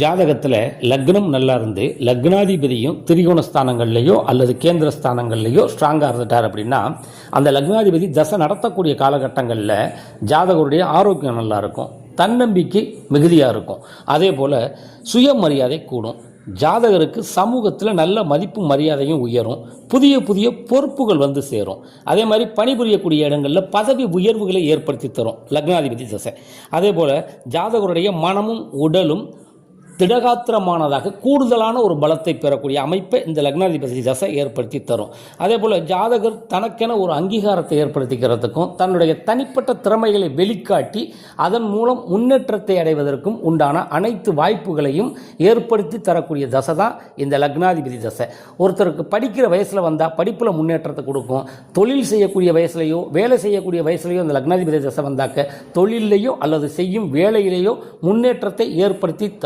ஜாதகத்தில் லக்னம் நல்லா இருந்து லக்னாதிபதியும் திரிகோண ஸ்தானங்கள்லையோ அல்லது கேந்திர ஸ்தானங்கள்லையோ ஸ்ட்ராங்காக இருந்துட்டார் அப்படின்னா அந்த லக்னாதிபதி தசை நடத்தக்கூடிய காலகட்டங்களில் ஜாதகருடைய ஆரோக்கியம் நல்லா இருக்கும். தன்னம்பிக்கை மிகுதியாக இருக்கும். அதே போல் சுயமரியாதை கூடும். ஜாதகருக்கு சமூகத்தில் நல்ல மதிப்பு மரியாதையும் உயரும். புதிய புதிய பொறுப்புகள் வந்து சேரும். அதே மாதிரி பணிபுரியக்கூடிய இடங்களில் பதவி உயர்வுகளை ஏற்படுத்தி தரும் லக்னாதிபதி தசை. அதே போல் ஜாதகருடைய மனமும் உடலும் திடகாத்திரமானதாக கூடுதலான ஒரு பலத்தை பெறக்கூடிய அமைப்பை இந்த லக்னாதிபதி தசை ஏற்படுத்தி தரும். அதே போல் ஜாதகர் தனக்கென ஒரு அங்கீகாரத்தை ஏற்படுத்திக்கிறதுக்கும் தன்னுடைய தனிப்பட்ட திறமைகளை வெளிக்காட்டி அதன் மூலம் முன்னேற்றத்தை அடைவதற்கும் உண்டான அனைத்து வாய்ப்புகளையும் ஏற்படுத்தி தரக்கூடிய தசை தான் இந்த லக்னாதிபதி தசை. ஒருத்தருக்கு படிக்கிற வயசில் வந்தால் படிப்பில் முன்னேற்றத்தை கொடுக்கும். தொழில் செய்யக்கூடிய வயசுலையோ வேலை செய்யக்கூடிய வயசுலையோ இந்த லக்னாதிபதி தசை வந்தாக்க தொழிலையோ அல்லது செய்யும் வேலையிலேயோ முன்னேற்றத்தை ஏற்படுத்தி த